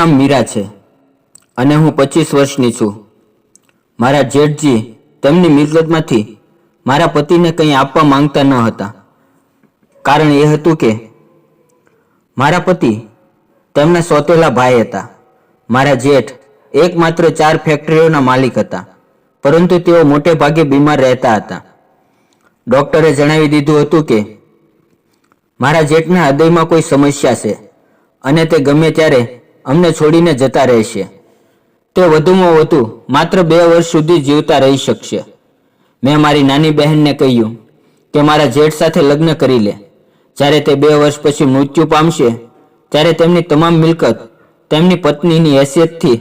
નામ મીરા છે અને હું પચીસ વર્ષની છું. મારા જેઠજી તેમની મિલકતમાંથી મારા પતિને કંઈ આપવા માંગતા ન હતા. કારણ એ હતું કે મારા પતિ તેમના સોતેલા ભાઈ હતા. મારા જેઠ એકમાત્ર ચાર ફેક્ટરીઓના માલિક હતા. પરંતુ તેઓ મોટે ભાગે બીમાર રહેતા હતા. ડોક્ટરે જણાવી દીધું હતું કે મારા જેઠના હૃદયમાં કોઈ સમસ્યા છે અને તે ગમે ત્યારે અમને છોડીને જતા રહેશે. તે વધુમાં વધુ માત્ર બે વર્ષ સુધી જીવતા રહી શકશે. મેં મારી નાની બહેનને કહ્યું કે મારા જેઠ સાથે લગ્ન કરી લે. જ્યારે તે બે વર્ષ પછી મૃત્યુ પામશે, ત્યારે તેમની તમામ મિલકત તેમની પત્નીની હેસિયતથી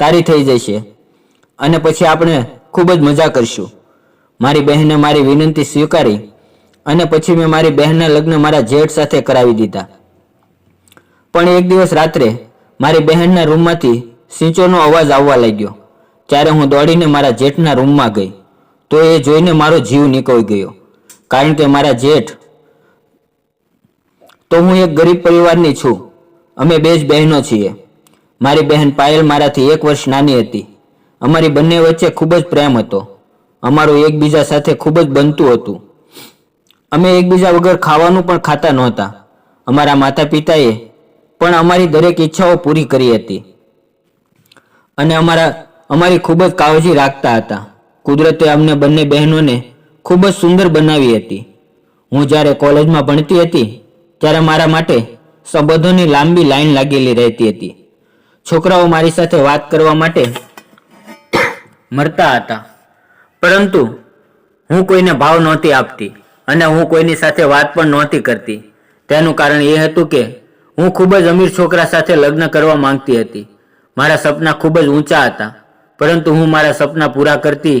તારી થઈ જશે. અને પછી આપણે ખૂબ જ મજા કરશું. મારી બહેને મારી વિનંતી સ્વીકારી અને પછી મેં મારી બહેનના લગ્ન મારા જેઠ સાથે કરાવી દીધા. પણ એક દિવસ રાત્રે મારી બહેનના રૂમમાંથી સિંચોનો અવાજ આવવા લાગ્યો. ત્યારે હું દોડીને મારા જેઠના રૂમમાં ગઈ. તો એ જોઈને મારો જીવ નીકળી ગયો. કારણ કે મારા જેઠ, તો હું એક ગરીબ પરિવારની છું. અમે બે જ બહેનો છીએ. મારી બહેન પાયલ મારાથી એક વર્ષ નાની હતી. અમારી બંને વચ્ચે ખૂબ જ પ્રેમ હતો. અમારું એકબીજા સાથે ખૂબ જ બનતું હતું. અમે એકબીજા વગર ખાવાનું પણ ખાતા નહોતા. અમારા માતા પિતાએ પણ અમારી દરેક ઈચ્છાઓ પૂરી કરી હતી. અને અમારા, અમારી ખૂબ જ કાળજી રાખતા હતા. કુદરતે અમને બંને બહેનોને ખૂબ જ સુંદર બનાવી હતી. હું જ્યારે કોલેજમાં ભણતી હતી, ત્યારે મારા માટે સંબંધોની લાંબી લાઈન લાગેલી રહેતી હતી. છોકરાઓ મારી સાથે વાત કરવા માટે મરતા હતા. પરંતુ હું કોઈને ભાવ નહોતી આપતી અને હું કોઈની સાથે વાત પણ નહોતી કરતી. તેનું કારણ એ હતું કે હું ખૂબ જ અમીર છોકરા સાથે લગ્ન કરવા માંગતી હતી. મારા સપના ખૂબ જ ઊંચા હતા, પરંતુ હું મારા સપના પૂરા કરતી,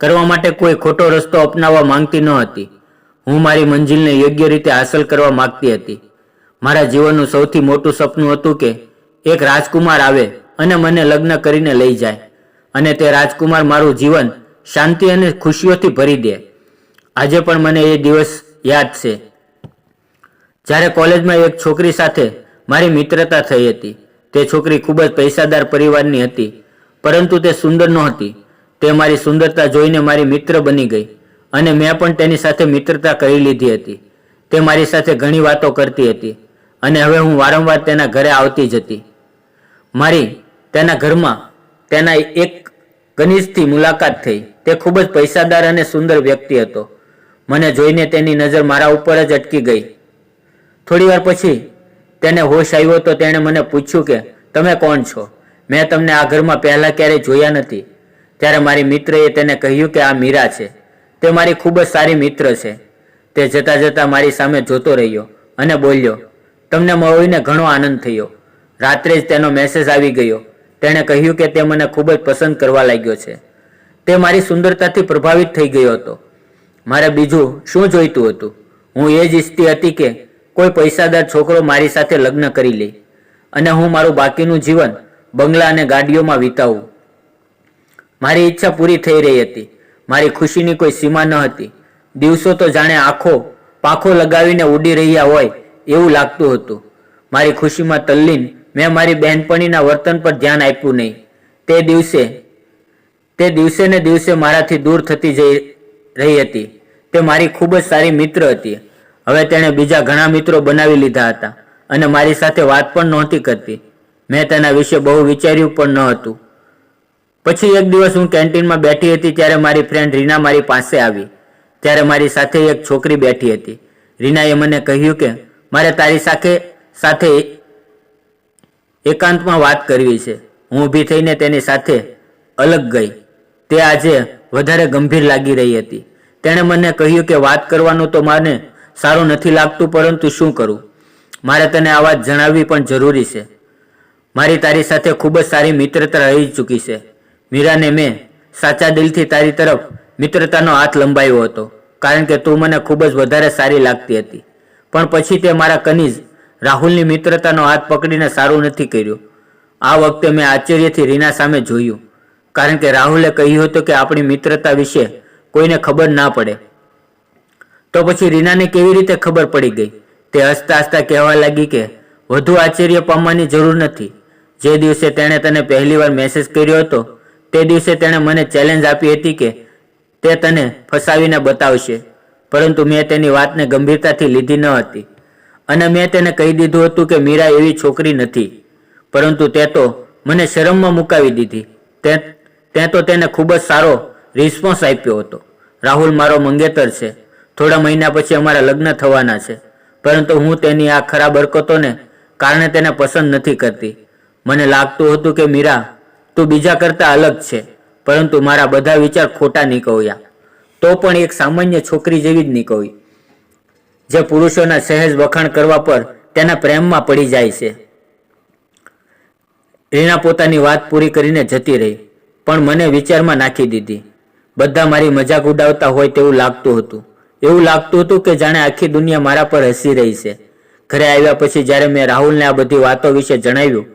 કરવા માટે કોઈ ખોટો રસ્તો અપનાવવા માંગતી ન હતી. હું મારી મંજિલને યોગ્ય રીતે હાંસલ કરવા માંગતી હતી. મારા જીવનનું સૌથી મોટું સપનું હતું કે એક રાજકુમાર આવે અને મને લગ્ન કરીને લઈ જાય, અને તે રાજકુમાર મારું જીવન શાંતિ અને ખુશીઓથી ભરી દે. આજે પણ મને એ દિવસ યાદ છે. જ્યારે કોલેજમાં એક છોકરી સાથે મારી મિત્રતા થઈ હતી. તે છોકરી ખૂબ જ પૈસાદાર પરિવારની હતી, પરંતુ તે સુંદર નહોતી. તે મારી સુંદરતા જોઈને મારી મિત્ર બની ગઈ અને મેં પણ તેની સાથે મિત્રતા કરી લીધી હતી. તે મારી સાથે ઘણી વાતો કરતી હતી અને હવે હું વારંવાર તેના ઘરે આવતી જ હતી. મારી તેના ઘરમાં તેના એક કનિષ્ઠથી મુલાકાત થઈ. તે ખૂબ જ પૈસાદાર અને સુંદર વ્યક્તિ હતો. મને જોઈને તેની નજર મારા ઉપર જ અટકી ગઈ. થોડી વાર પછી તેને હોશ આવ્યો તો તેણે મને પૂછ્યું કે, તમે કોણ છો? મેં તમને આ ઘરમાં પહેલાં ક્યારેય જોયા નથી. ત્યારે મારી મિત્રએ તેને કહ્યું કે, આ મીરા છે. તે મારી ખૂબ જ સારી મિત્ર છે. તે જતા જતાં મારી સામે જોતો રહ્યો અને બોલ્યો, તમને મળીને ઘણો આનંદ થયો. રાત્રે જ તેનો મેસેજ આવી ગયો. તેણે કહ્યું કે, તે મને ખૂબ જ પસંદ કરવા લાગ્યો છે. તે મારી સુંદરતાથી પ્રભાવિત થઈ ગયો હતો. મારે બીજું શું જોઈતું હતું? હું એ જ ઈચ્છતી હતી કે કોઈ પૈસાદાર છોકરો મારી સાથે લગ્ન કરી લે અને હું મારું બાકીનું જીવન બંગલા અને ગાડીઓમાં વિતાવું. મારી ઈચ્છા પૂરી થઈ રહી હતી. મારી ખુશીની કોઈ સીમા ન હતી. દિવસો તો જાણે આખો પાંખો લગાવીને ઉડી રહ્યા હોય એવું લાગતું હતું. મારી ખુશીમાં તલ્લીન મેં મારી બહેનપણીના વર્તન પર ધ્યાન આપ્યું નહીં. તે દિવસે તે દિવસે ને દિવસે મારાથી દૂર થતી જઈ રહી હતી. તે મારી ખૂબ જ સારી મિત્ર હતી. હવે તેણે બીજા ઘણા મિત્રો બનાવી લીધા હતા અને મારી સાથે વાત પણ નહોતી કરતી. મેં તેના વિશે બહુ વિચાર્યું પણ ન હતું. પછી એક દિવસ હું કેન્ટીનમાં બેઠી હતી ત્યારે મારી ફ્રેન્ડ રીના મારી પાસે આવી. ત્યારે મારી સાથે એક છોકરી બેઠી હતી. રીનાએ મને કહ્યું કે, મારે તારી સાથે સાથે એકાંતમાં વાત કરવી છે. હું ઊભી થઈને તેની સાથે અલગ ગઈ. તે આજે વધારે ગંભીર લાગી રહી હતી. તેણે મને કહ્યું કે, વાત કરવાનું તો મને સારું નથી લાગતું, પરંતુ શું કરું? મારે તને આ વાત જણાવવી પણ જરૂરી છે. મારી તારી સાથે ખૂબ જ સારી મિત્રતા રહી ચૂકી છે. મીરાને મેં સાચા દિલથી તારી તરફ મિત્રતાનો હાથ લંબાયો હતો, કારણ કે તું મને ખૂબ જ વધારે સારી લાગતી હતી. પણ પછી તે મારા કનીજ રાહુલની મિત્રતાનો હાથ પકડીને સારું નથી કર્યું. આ વખતે મેં આશ્ચર્યથી રીના સામે જોયું, કારણ કે રાહુલે કહ્યું હતું કે આપણી મિત્રતા વિશે કોઈને ખબર ના પડે. તો પછી રીનાને કેવી રીતે ખબર પડી ગઈ? તે હસતા હસતા કહેવા લાગી કે, વધુ આશ્ચર્ય પામવાની જરૂર નથી. જે દિવસે તેણે તને પહેલીવાર મેસેજ કર્યો હતો, તે દિવસે તેણે મને ચેલેન્જ આપી હતી કે, તે તને ફસાવીને બતાવશે. પરંતુ મેં તેની વાતને ગંભીરતાથી લીધી ન હતી. અને મેં તેને કહી દીધું હતું કે મીરા એવી છોકરી નથી. પરંતુ તે તો મને શરમમાં મુકાવી દીધી. તે તે તો તેને ખૂબ જ સારો રિસ્પોન્સ આપ્યો હતો. રાહુલ મારો મંગેતર છે. થોડા મહિના પછી અમારા લગ્ન થવાના છે. પરંતુ હું તેની આ ખરાબ હરકતોને કારણે તેને પસંદ નથી કરતી. મને લાગતું હતું કે, મીરા, તું બીજા કરતાં અલગ છે, પરંતુ મારા બધા વિચાર ખોટા નીકળ્યા. તો પણ એક સામાન્ય છોકરી જેવી જ નીકળી, જે પુરુષોના સહેજ વખાણ કરવા પર તેના પ્રેમમાં પડી જાય છે. રીણા પોતાની વાત પૂરી કરીને જતી રહી, પણ મને વિચારમાં નાખી દીધી. બધા મારી મજાક ઉડાવતા હોય તેવું લાગતું હતું. એવું લાગતું હતું કે જાણે આખી દુનિયા મારા પર હસી રહી છે. ઘરે આવ્યા પછી જ્યારે મેં રાહુલને આ બધી વાતો વિશે જણાવ્યું,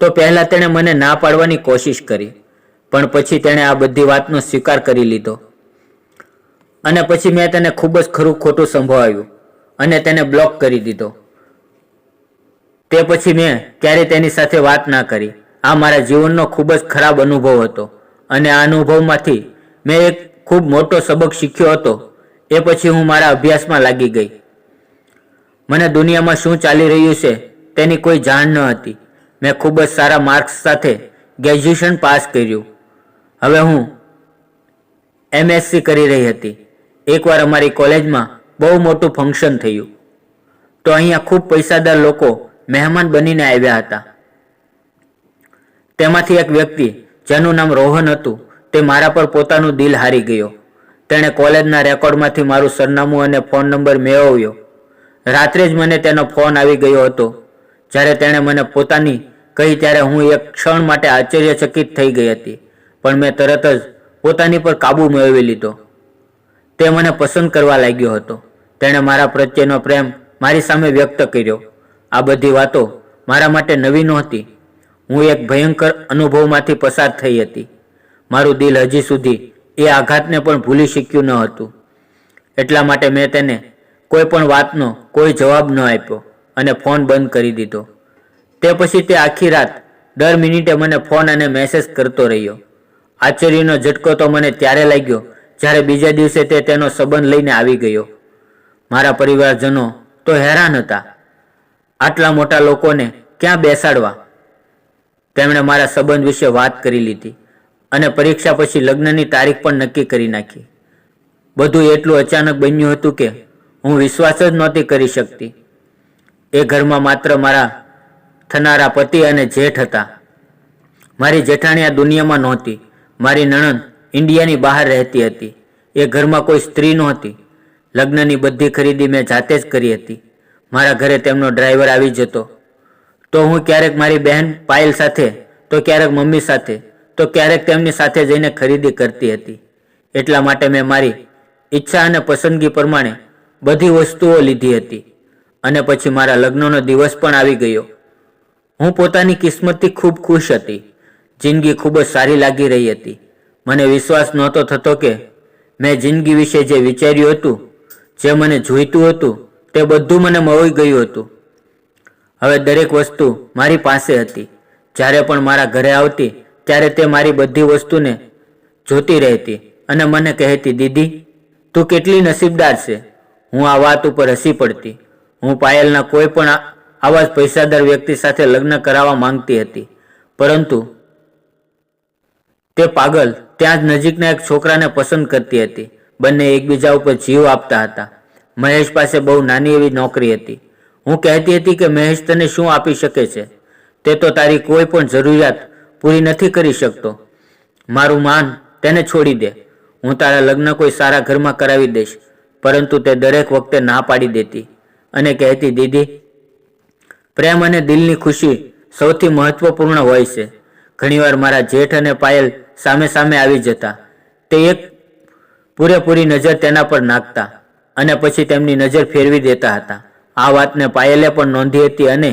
તો પહેલા તેણે મને ના પાડવાની કોશિશ કરી, પણ પછી તેણે આ બધી વાતનો સ્વીકાર કરી લીધો. અને પછી મેં તેને ખૂબ જ ખરું ખોટું સંભળાવ્યું અને તેને બ્લોક કરી દીધો. તે પછી મેં ક્યારે તેની સાથે વાત ના કરી. આ મારા જીવનનો ખૂબ જ ખરાબ અનુભવ હતો અને આ અનુભવમાંથી મેં એક ખૂબ મોટો સબક શીખ્યો હતો. એ પછી હું મારા અભ્યાસમાં લાગી ગઈ. મને દુનિયામાં શું ચાલી રહ્યું છે તેની કોઈ જાણ ન હતી. મેં ખૂબ જ સારા માર્ક્સ સાથે ગ્રેજ્યુએશન પાસ કર્યું. હવે હું એમએસસી કરી રહી હતી. એકવાર અમારી કોલેજમાં બહુ મોટું ફંક્શન થયું. તો અહીંયા ખૂબ પૈસાદાર લોકો મહેમાન બનીને આવ્યા હતા. તેમાંથી એક વ્યક્તિ, જેનું નામ રોહન હતું, તે મારા પર પોતાનું દિલ હારી ગયો. તેણે કોલેજના રેકોર્ડમાંથી મારું સરનામું અને ફોન નંબર મેળવ્યો. રાત્રે જ મને તેનો ફોન આવી ગયો હતો, જ્યારે તેણે મને પોતાની કહી ત્યારે હું એક ક્ષણ માટે આશ્ચર્યચકિત થઈ ગઈ હતી, પણ મેં તરત જ પોતાની પર કાબુ મેળવી લીધો. તે મને પસંદ કરવા લાગ્યો હતો. તેણે મારા પ્રત્યેનો પ્રેમ મારી સામે વ્યક્ત કર્યો. આ બધી વાતો મારા માટે નવી નહોતી. હું એક ભયંકર અનુભવમાંથી પસાર થઈ હતી. મારું દિલ હજી સુધી એ આઘાતને પણ ભૂલી શક્યું ન હતું. એટલા માટે મેં તેને કોઈ પણ વાતનો કોઈ જવાબ ન આપ્યો અને ફોન બંધ કરી દીધો. તે પછી તે આખી રાત દર મિનિટે મને ફોન અને મેસેજ કરતો રહ્યો. આશ્ચર્યનો ઝટકો તો મને ત્યારે લાગ્યો જ્યારે બીજા દિવસે તે તેનો સંબંધ લઈને આવી ગયો. મારા પરિવારજનો તો હેરાન હતા. આટલા મોટા લોકોને ક્યાં બેસાડવા? તેમણે મારા સંબંધ વિશે વાત કરી લીધી. અને પરીક્ષા પછી લગ્નની તારીખ પણ નક્કી કરી નાખી. બધું એટલું અચાનક બન્યું હતું કે હું વિશ્વાસ જ નહોતી કરી શકતી. એ ઘરમાં માત્ર મારા થનારા પતિ અને જેઠ હતા. મારી જેઠાણી આ દુનિયામાં નહોતી. મારી નણંદ ઇન્ડિયાની બહાર રહેતી હતી. એ ઘરમાં કોઈ સ્ત્રી નહોતી. લગ્નની બધી ખરીદી મેં જાતે જ કરી હતી. મારા ઘરે તેમનો ડ્રાઈવર આવી જતો. તો હું ક્યારેક મારી બહેન પાયલ સાથે, તો ક્યારેક મમ્મી સાથે. તો ક્યારેક તેમની સાથે જઈને ખરીદી કરતી હતી. એટલા માટે મેં મારી ઈચ્છા અને પસંદગી પ્રમાણે બધી વસ્તુઓ લીધી હતી. અને પછી મારા લગ્નનો દિવસ પણ આવી ગયો. હું પોતાની કિસ્મતથી ખૂબ ખુશ હતી. જિંદગી ખૂબ જ સારી લાગી રહી હતી. મને વિશ્વાસ નહોતો થતો કે મેં જિંદગી વિશે જે વિચાર્યું હતું, જે મને જોઈતું હતું, તે બધું મને મળી ગયું હતું. હવે દરેક વસ્તુ મારી પાસે હતી. જ્યારે પણ મારા ઘરે આવતી ત્યારે તે મારી બધી વસ્તુને જોતી રહેતી અને મને કહેતી, દીદી, તું કેટલી નસીબદાર છે. હું આ વાત ઉપર હસી પડતી. હું પાયલના કોઈ પણ આવા જ પૈસાદાર વ્યક્તિ સાથે લગ્ન કરાવવા માંગતી હતી. પરંતુ તે પાગલ ત્યાં જ નજીકના એક છોકરાને પસંદ કરતી હતી. બંને એકબીજા ઉપર જીવ આપતા હતા. મહેશ પાસે બહુ નાની એવી નોકરી હતી. હું કહેતી હતી કે, મહેશ તને શું આપી શકે છે? તે તો તારી કોઈ પણ જરૂરિયાત પૂરી નથી કરી શકતો. મારું માન તેને છોડી દે. હું તારા લગ્ન કોઈ સારા ઘરમાં કરાવી દઈશ, પરંતુ તે દરેક વખતે ના પાડી દેતી. અને કહેતી, દીદી, પ્રેમ અને દિલની ખુશી સૌથી મહત્વપૂર્ણ હોય છે. ઘણીવાર મારા જેઠ અને પાયલ સામે સામે આવી જતા. તે એક પૂરેપૂરી નજર તેના પર નાખતા અને પછી તેમની નજર ફેરવી દેતા હતા. આ વાતને પાયલે પણ નોંધી હતી અને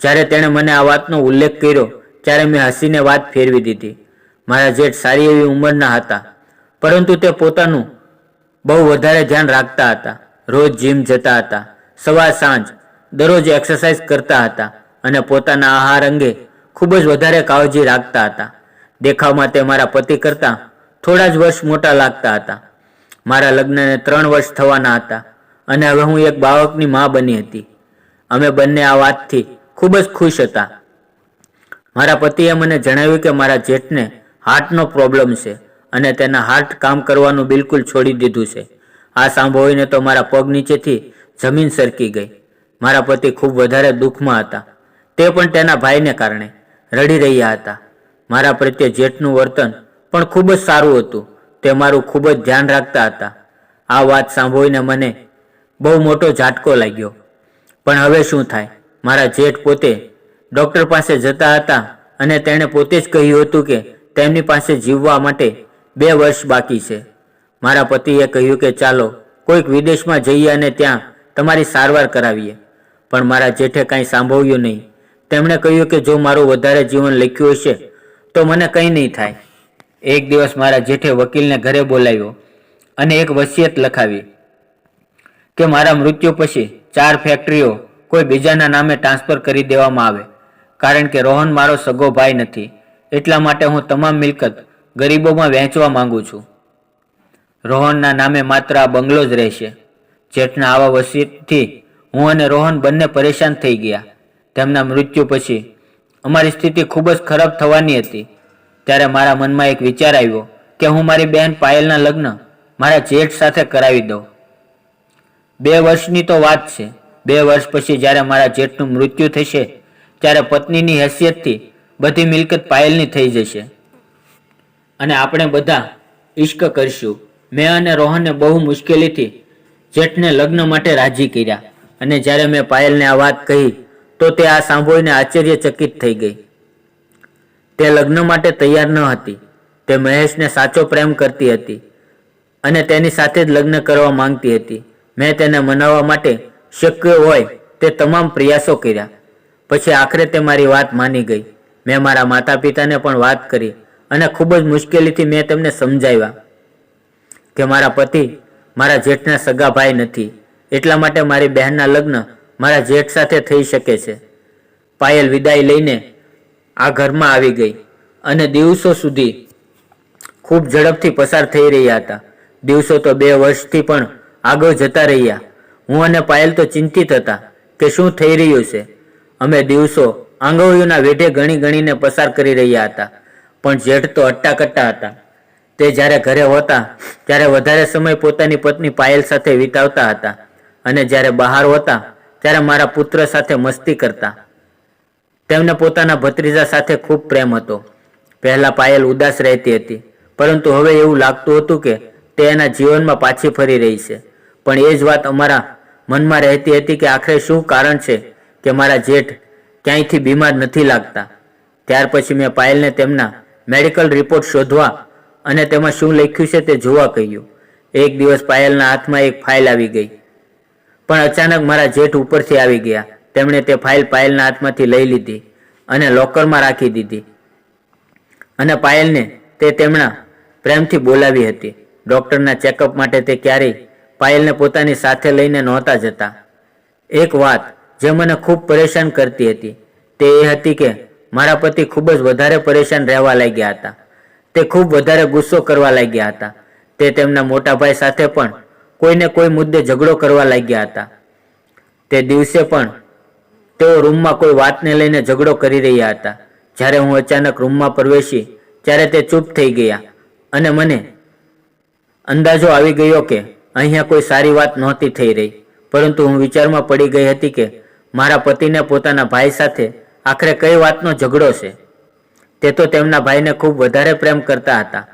જ્યારે તેણે મને આ વાતનો ઉલ્લેખ કર્યો ત્યારે મેં હસીને વાત ફેરવી દીધી. મારા જેઠ સારી એવી ઉંમરના હતા, પરંતુ તે પોતાનું બહુ વધારે ધ્યાન રાખતા હતા. રોજ જીમ જતા હતા, સવાર સાંજ દરરોજ એક્સરસાઇઝ કરતા હતા અને પોતાના આહાર અંગે ખૂબ જ વધારે કાળજી રાખતા હતા. દેખાવમાં તે મારા પતિ કરતાં થોડા જ વર્ષ મોટા લાગતા હતા. મારા લગ્નને ત્રણ વર્ષ થવાના હતા અને હવે હું એક બાળકની મા બની હતી. અમે બંને આ વાતથી ખૂબ જ ખુશ હતા. મારા પતિએ મને જણાવ્યું કે મારા જેઠને હાર્ટનો પ્રોબ્લેમ છે અને તેના હાર્ટ કામ કરવાનું બિલકુલ છોડી દીધું છે. આ સાંભળીને તો મારા પગ નીચેથી જમીન સરકી ગઈ. મારા પતિ ખૂબ વધારે દુઃખમાં હતા. તે પણ તેના ભાઈને કારણે રડી રહ્યા હતા. મારા પ્રત્યે જેઠનું વર્તન પણ ખૂબ જ સારું હતું. તે મારું ખૂબ જ ધ્યાન રાખતા હતા. આ વાત સાંભળીને મને બહુ મોટો ઝાટકો લાગ્યો. પણ હવે શું થાય? મારા જેઠ પોતે ડૉક્ટર પાસે જતા હતા અને તેણે પોતે જ કહ્યું હતું કે તેમની પાસે જીવવા માટે બે વર્ષ બાકી છે. મારા પતિએ કહ્યું કે ચાલો, કોઈક વિદેશમાં જઈએ અને ત્યાં તમારી સારવાર કરાવીએ. પણ મારા જેઠે કાંઈ સાંભળ્યું નહીં. તેમણે કહ્યું કે જો મારું વધારે જીવન લખ્યું હશે, તો મને કંઈ નહીં થાય. એક દિવસ મારા જેઠે વકીલને ઘરે બોલાવ્યો અને એક વસિયત લખાવી કે મારા મૃત્યુ પછી ચાર ફેક્ટરીઓ કોઈ બીજાના નામે ટ્રાન્સફર કરી દેવામાં આવે. કારણ કે રોહન મારો સગો ભાઈ નથી. એટલા માટે હું તમામ મિલકત ગરીબોમાં વહેંચવા માંગુ છું. રોહનના નામે માત્ર આ બંગલો જ રહેશે. જેઠના આવા વસીથી હું અને રોહન બંને પરેશાન થઈ ગયા. તેમના મૃત્યુ પછી અમારી સ્થિતિ ખૂબ જ ખરાબ થવાની હતી. ત્યારે મારા મનમાં એક વિચાર આવ્યો કે હું મારી બહેન પાયલના લગ્ન મારા જેઠ સાથે કરાવી દઉં. બે વર્ષની તો વાત છે. બે વર્ષ પછી જ્યારે મારા જેઠનું મૃત્યુ થશે ત્યારે પત્નીની હેસિયતથી બધી મિલકત પાયલની થઈ જશે. અને આપણે બધા ઇશ્ક કરશું. મેં અને રોહને બહુ મુશ્કેલીથી જેઠને લગ્ન માટે રાજી કર્યા. અને જ્યારે મેં પાયલને આ વાત કહી, તો તે આ સાંભળીને આશ્ચર્યચકિત થઈ ગઈ. તે લગ્ન માટે તૈયાર ન હતી. તે મહેશને સાચો પ્રેમ કરતી હતી અને તેની સાથે જ લગ્ન કરવા માંગતી હતી. મેં તેને મનાવવા માટે શક્ય હોય તે તમામ પ્રયાસો કર્યા. પછી આખરે તે મારી વાત માની ગઈ. મેં મારા માતા પિતાને પણ વાત કરી અને ખૂબ જ મુશ્કેલીથી મેં તેમને સમજાવ્યા કે મારા પતિ મારા જેઠના સગા ભાઈ નથી. એટલા માટે મારી બહેનના લગ્ન મારા જેઠ સાથે થઈ શકે છે. પાયલ વિદાય લઈને આ ઘરમાં આવી ગઈ અને દિવસો સુધી ખૂબ ઝડપથી પસાર થઈ રહ્યા હતા. દિવસો તો બે વર્ષથી પણ આગળ જતા રહ્યા. હું અને પાયલ તો ચિંતિત હતા કે શું થઈ રહ્યું છે. અમે દિવસો આંગળીઓના વેઢે ગણી ગણીને પસાર કરી રહ્યા હતા. પણ જેઠ તો અટ્ટાકટ્ટા હતા. તે જ્યારે ઘરે હોતા, ત્યારે વધારે સમય પોતાની પત્ની પાયલ સાથે વિતાવતા હતા. અને જ્યારે બહાર હોતા, ત્યારે મારા પુત્ર સાથે મસ્તી કરતા. તેમને પોતાના ભત્રીજા સાથે ખૂબ પ્રેમ હતો. પહેલાં પાયલ ઉદાસ રહેતી હતી, પરંતુ હવે એવું લાગતું હતું કે તે એના જીવનમાં પાછી ફરી રહી છે. પણ એ જ વાત અમારા મનમાં રહેતી હતી કે આખરે શું કારણ છે કે મારા જેઠ ક્યાંયથી બીમાર નથી લાગતા. ત્યાર પછી મેં પાયલને તેમના મેડિકલ રિપોર્ટ શોધવા અને તેમાં શું લખ્યું છે તે જોવા કહ્યું. એક દિવસ પાયલના હાથમાં એક ફાઇલ આવી ગઈ. પણ અચાનક મારા જેઠ ઉપરથી આવી ગયા. તેમણે તે ફાઇલ પાયલના હાથમાંથી લઈ લીધી અને લોકરમાં રાખી દીધી. અને પાયલને તે તેમના પ્રેમથી બોલાવી હતી. ડૉક્ટરના ચેકઅપ માટે તે ક્યારેય પાયલને પોતાની સાથે લઈને નહોતા જતા. એક વાત જે મને ખૂબ પરેશાન કરતી હતી. તે એ હતી કે મારા પતિ ખૂબ જ વધારે પરેશાન રહેવા લાગ્યા હતા. તે ખૂબ વધારે ગુસ્સો કરવા લાગ્યા હતા. તે તેમના મોટા ભાઈ સાથે પણ કોઈને કોઈ મુદ્દે ઝઘડો કરવા લાગ્યા હતા. તે દિવસે પણ તેઓ રૂમમાં કોઈ વાતને લઈને ઝઘડો કરી રહ્યા હતા. જ્યારે હું અચાનક રૂમમાં પ્રવેશી ત્યારે તે ચૂપ થઈ ગયા અને મને અંદાજો આવી ગયો કે અહીંયા કોઈ સારી વાત નહોતી થઈ રહી. પરંતુ હું વિચારમાં પડી ગઈ હતી કે મારા પતિને પોતાના ભાઈ સાથે આખરે કઈ વાતનો ઝઘડો છે? તે તો તેમના ભાઈને ખૂબ વધારે પ્રેમ કરતા હતા.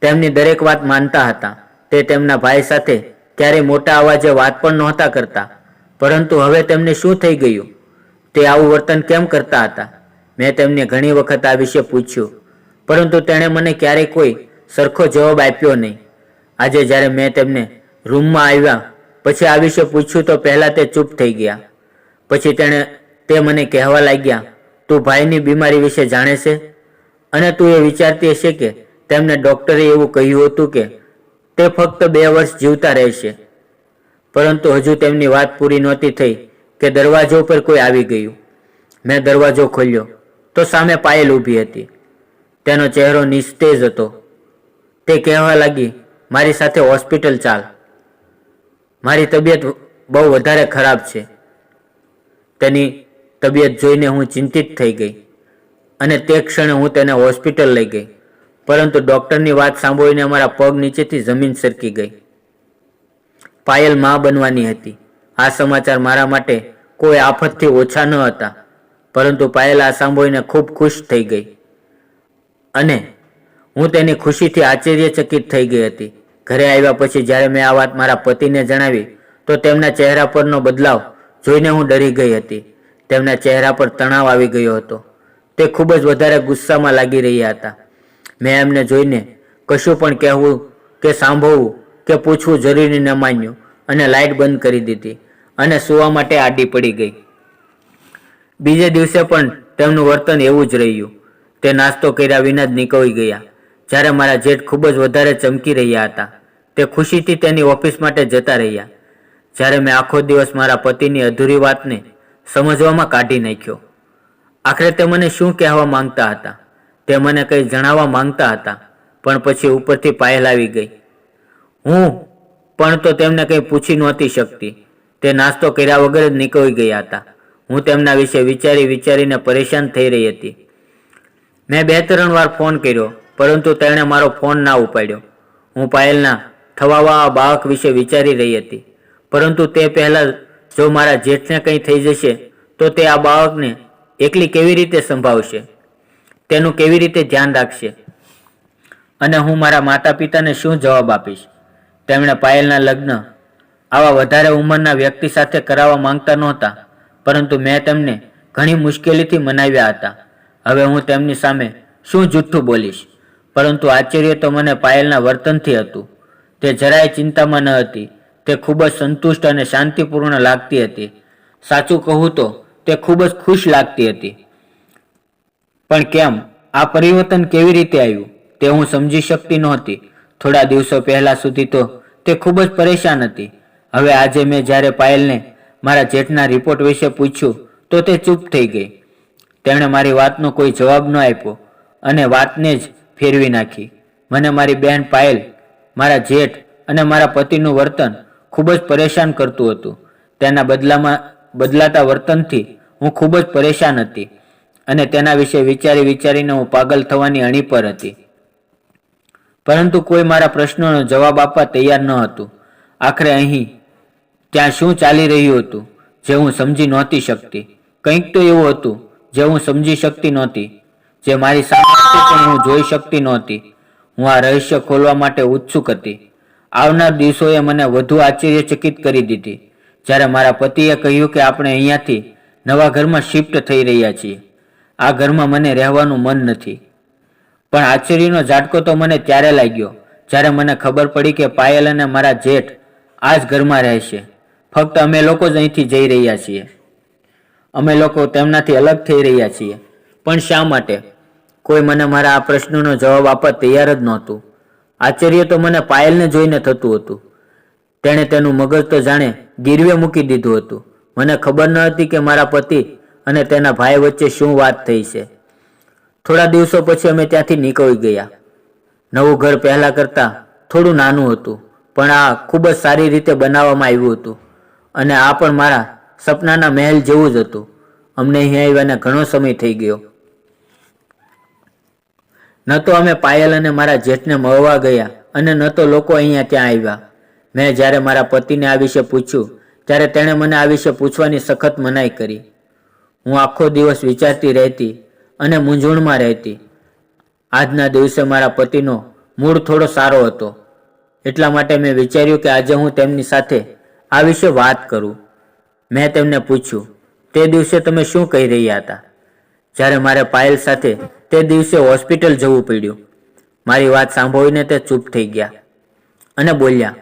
તેમની દરેક વાત માનતા હતા. તે તેમના ભાઈ સાથે ક્યારેય મોટા અવાજે વાત પણ નહોતા કરતા. પરંતુ હવે તેમને શું થઈ ગયું? તે આવું વર્તન કેમ કરતા હતા? મેં તેમને ઘણી વખત આ વિશે પૂછ્યું. પરંતુ તેણે મને ક્યારેય કોઈ સરખો જવાબ આપ્યો નહીં. આજે જ્યારે મેં તેમને રૂમમાં આવ્યા પછી આ વિશે પૂછ્યું તો પહેલાં તે ચૂપ થઈ ગયા. પછી તેણે તે મને કહેવા લાગ્યા, તું ભાઈની બીમારી વિશે જાણે છે? અને તું એ વિચારતી હશે કે તેમને ડૉક્ટરે એવું કહ્યું હતું કે તે ફક્ત બે વર્ષ જીવતા રહેશે. પરંતુ હજુ તેમની વાત પૂરી નહોતી થઈ કે દરવાજો પર કોઈ આવી ગયું. મેં દરવાજો ખોલ્યો, તો સામે પાયલ ઊભી હતી. તેનો ચહેરો નિસ્તેજ હતો. તે કહેવા લાગી, મારી સાથે હોસ્પિટલ ચાલ. મારી તબિયત બહુ વધારે ખરાબ છે. તેની તબિયત જોઈને હું ચિંતિત થઈ ગઈ અને તે ક્ષણે હું તેને હોસ્પિટલ લઈ ગઈ. પરંતુ ડૉક્ટરની વાત સાંભળીને અમારા પગ નીચેથી જમીન સરકી ગઈ. પાયલ મા બનવાની હતી. આ સમાચાર મારા માટે કોઈ આફતથી ઓછા ન હતા. પરંતુ પાયલ આ સાંભળીને ખૂબ ખુશ થઈ ગઈ અને હું તેની ખુશીથી આશ્ચર્યચકિત થઈ ગઈ હતી. ઘરે આવ્યા પછી જ્યારે મેં આ વાત મારા પતિને જણાવી, તો તેમના ચહેરા પરનો બદલાવ જોઈને હું ડરી ગઈ હતી. તેમના ચહેરા પર તણાવ આવી ગયો હતો. તે ખૂબ જ વધારે ગુસ્સામાં લાગી રહ્યા હતા. મેં એમને જોઈને કશું પણ કહેવું કે સાંભળવું કે પૂછવું જરૂરી ન માન્યું અને લાઇટ બંધ કરી દીધી અને સૂવા માટે આડી પડી ગઈ. બીજે દિવસે પણ તેમનું વર્તન એવું જ રહ્યું. તે નાસ્તો કર્યા વિના જ નીકળી ગયા. જ્યારે મારા જેઠ ખૂબ જ વધારે ચમકી રહ્યા હતા, તે ખુશીથી તેની ઓફિસ માટે જતા રહ્યા. જ્યારે મેં આખો દિવસ મારા પતિની અધૂરી વાતને સમજવામાં કાઢી નાખ્યો. આખરે તે મને શું કહેવા માંગતા હતા? તે મને કંઈ જણાવવા માંગતા હતા, પણ પછી ઉપરથી પાયલ આવી ગઈ. હું? પણ તો તેમને કંઈ પૂછી નહોતી શકતી. તે નાસ્તો કર્યા વગર જ નીકળી ગયા હતા. હું તેમના વિશે વિચારી વિચારીને પરેશાન થઈ રહી હતી. મેં બે ત્રણ વાર ફોન કર્યો. પરંતુ તેણે મારો ફોન ના ઉપાડ્યો. હું પાયલના થવાવા બાળક વિશે વિચારી રહી હતી. પરંતુ તે પહેલાં જો મારા જેઠને કંઈ થઈ જશે, તો તે આ બાળકને એકલી કેવી રીતે સંભાળશે? તેનું કેવી રીતે ધ્યાન રાખશે? અને હું મારા માતા પિતાને શું જવાબ આપીશ? તેમણે પાયલના લગ્ન આવા વધારે ઉંમરના વ્યક્તિ સાથે કરાવવા માંગતા નહોતા, પરંતુ મેં તેમને ઘણી મુશ્કેલીથી મનાવ્યા હતા. હવે હું તેમની સામે શું જૂઠ્ઠું બોલીશ? પરંતુ આશ્ચર્ય તો મને પાયલના વર્તનથી હતું. તે જરાય ચિંતામાં ન હતી. તે ખૂબ જ સંતુષ્ટ અને શાંતિપૂર્ણ લાગતી હતી. સાચું કહું તો, તે ખૂબ જ ખુશ લાગતી હતી. પણ કેમ? આ પરિવર્તન કેવી રીતે આવ્યું? તે હું સમજી શકતી નહોતી. થોડા દિવસો પહેલા સુધી તો તે ખૂબ જ પરેશાન હતી. હવે આજે મેં જ્યારે પાયલને મારા જેઠના રિપોર્ટ વિશે પૂછ્યું, તો તે ચૂપ થઈ ગઈ. તેણે મારી વાતનો કોઈ જવાબ ન આપ્યો. અને વાતને જ ફેરવી નાખી. મને મારી બહેન પાયલ, મારા જેઠ અને મારા પતિનું વર્તન ખૂબ જ પરેશાન કરતું હતું. તેના બદલામાં, બદલાતા વર્તનથી હું ખૂબ જ પરેશાન હતી અને તેના વિશે વિચારી વિચારીને હું પાગલ થવાની અણી પર હતી. પરંતુ કોઈ મારા પ્રશ્નોનો જવાબ આપવા તૈયાર ન હતું. આખરે અહીં, ત્યાં શું ચાલી રહ્યું હતું, જે હું સમજી નહોતી શકતી. કંઈક તો એવું હતું, જે હું સમજી શકતી નહોતી. જે મારી સામે પણ હું જોઈ શકતી નહોતી. હું આ રહસ્ય ખોલવા માટે ઉત્સુક હતી. આવનાર દિવસોએ મને વધુ આશ્ચર્યચકિત કરી દીધી. જ્યારે મારા પતિએ કહ્યું કે આપણે અહીંયાથી નવા ઘરમાં શિફ્ટ થઈ રહ્યા છીએ. આ ઘરમાં મને રહેવાનું મન નથી. પણ આશ્ચર્યનો ઝાટકો તો મને ત્યારે લાગ્યો, જ્યારે મને ખબર પડી કે પાયલ અને મારા જેઠ આ જ ઘરમાં રહેશે. ફક્ત અમે લોકો જ અહીંથી જઈ રહ્યા છીએ. અમે લોકો તેમનાથી અલગ થઈ રહ્યા છીએ. પણ શા માટે? કોઈ મને મારા આ પ્રશ્નનો જવાબ આપવા તૈયાર જ નહોતું. આશ્ચર્ય તો મને પાયલને જોઈને થતું હતું. તેણે તેનું મગજ તો જાણે ગીરવે મૂકી દીધું હતું. મને ખબર ન હતી કે મારા પતિ અને તેના ભાઈ વચ્ચે શું વાત થઈ છે. થોડા દિવસો પછી અમે ત્યાંથી નીકળી ગયા. નવું ઘર પહેલા કરતાં થોડું નાનું હતું, પણ આ ખૂબ જ સારી રીતે બનાવવામાં આવ્યું હતું અને આ પણ મારા સપનાના મહેલ જેવું જ હતું. અમને અહીં આવ્યાને ઘણો સમય થઈ ગયો. ન તો અમે પાયલ અને મારા જેઠને મળવા ગયા અને ન તો લોકો અહીંયા ત્યાં આવ્યા. મેં જ્યારે મારા પતિને આ વિશે પૂછ્યું, ત્યારે તેણે મને આ વિશે પૂછવાની સખત મનાઈ કરી. હું આખો દિવસ વિચારતી રહેતી અને મૂંઝવણમાં રહેતી. આજના દિવસે મારા પતિનો મૂડ થોડો સારો હતો. એટલા માટે મેં વિચાર્યું કે આજે હું તેમની સાથે આ વિશે વાત કરું. મેં તેમને પૂછ્યું, તે દિવસે તમે શું કહી રહ્યા હતા? જ્યારે મારે પાયલ સાથે તે દિવસે હોસ્પિટલ જવું પડ્યું. મારી વાત સાંભળીને તે ચૂપ થઈ ગયા અને બોલ્યા,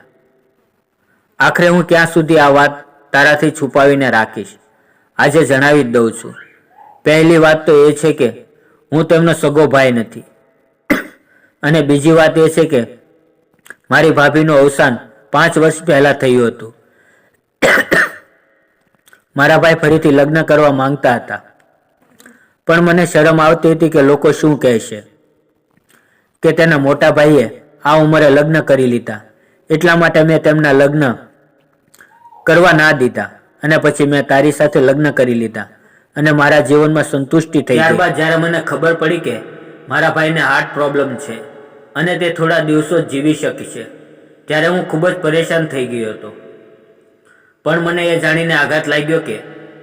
આખરે હું ક્યાં સુધી આ વાત તારાથી છુપાવીને રાખીશ? આજે જણાવી જ દઉં છું. પહેલી વાત તો એ છે કે હું તેમનો સગો ભાઈ નથી. અને બીજી વાત એ છે કે મારી ભાભીનું અવસાન પાંચ વર્ષ પહેલા થયું હતું. મારા ભાઈ ફરીથી લગ્ન કરવા માંગતા હતા. પણ મને શરમ આવતી હતી કે લોકો શું કહેશે કે તેના મોટા ભાઈએ આ ઉંમરે લગ્ન કરી લીધા. એટલા માટે મેં તેમના લગ્ન કરવા ના દીધા અને પછી મેં તારી સાથે લગ્ન કરી લીધા અને મારા જીવનમાં સંતુષ્ટિ થઈ ત્યારબાદ જ્યારે મને ખબર પડી કે મારા ભાઈને હાર્ટ પ્રોબ્લેમ છે અને તે થોડા દિવસો જીવી શકશે, ત્યારે હું ખૂબ જ પરેશાન થઈ ગયો હતો. પણ મને એ જાણીને આઘાત લાગ્યો કે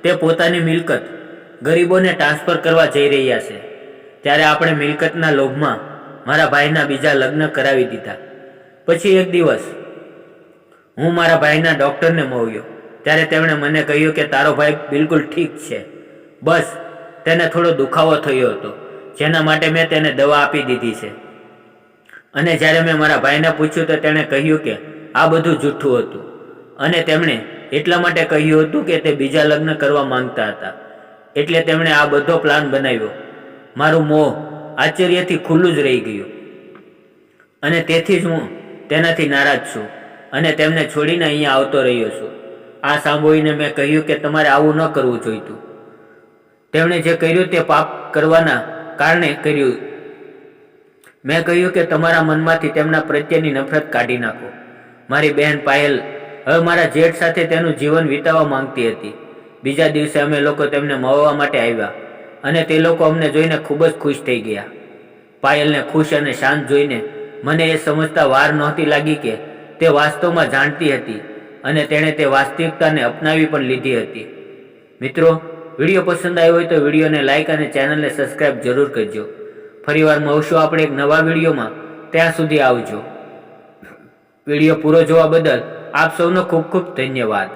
તે પોતાની મિલકત ગરીબોને ટ્રાન્સફર કરવા જઈ રહ્યા છે. ત્યારે આપણે મિલકતના લોભમાં મારા ભાઈના બીજા લગ્ન કરાવી દીધા. પછી એક દિવસ હું મારા ભાઈના ડૉક્ટરને મળ્યો. ત્યારે તેમણે મને કહ્યું કે તારો ભાઈ બિલકુલ ઠીક છે. બસ, તેને થોડો દુખાવો થયો હતો, જેના માટે મેં તેને દવા આપી દીધી છે. અને જ્યારે મેં મારા ભાઈને પૂછ્યું તો તેણે કહ્યું કે આ બધું જૂઠું હતું. અને તેમણે એટલા માટે કહ્યું હતું કે તે બીજા લગ્ન કરવા માંગતા હતા. એટલે તેમણે આ બધો પ્લાન બનાવ્યો. મારું મોહ આશ્ચર્યથી ખુલ્લું જ રહી ગયું. અને તેથી જ હું તેનાથી નારાજ છું અને તેમને છોડીને અહીંયા આવતો રહ્યો છું. આ સાંભળીને મેં કહ્યું કે તમારે આવું ન કરવું જોઈતું. તેમણે જે કર્યું તે પાપ કરવાના કારણે કર્યું. મેં કહ્યું કે તમારા મનમાંથી તેમના પ્રત્યેની નફરત કાઢી નાખો. મારી બહેન પાયલ હવે મારા જેઠ સાથે તેનું જીવન વિતાવવા માંગતી હતી. બીજા દિવસે અમે લોકો તેમને મળવા માટે આવ્યા અને તે લોકો અમને જોઈને ખૂબ જ ખુશ થઈ ગયા. પાયલને ખુશ અને શાંત જોઈને મને એ સમજતા વાર નહોતી લાગી કે તે વાસ્તવમાં જાણતી હતી અને તેણે તે વાસ્તવિકતાને અપનાવી પણ લીધી હતી. મિત્રો, વીડિયો પસંદ આવ્યો હોય તો વિડીયોને લાઇક અને ચેનલને સબસ્ક્રાઇબ જરૂર કરજો. ફરીવાર મળશું આપણે એક નવા વિડીયોમાં. ત્યાં સુધી આવજો. વીડિયો પૂરો જોવા બદલ આપ સૌનો ખૂબ ખૂબ ધન્યવાદ.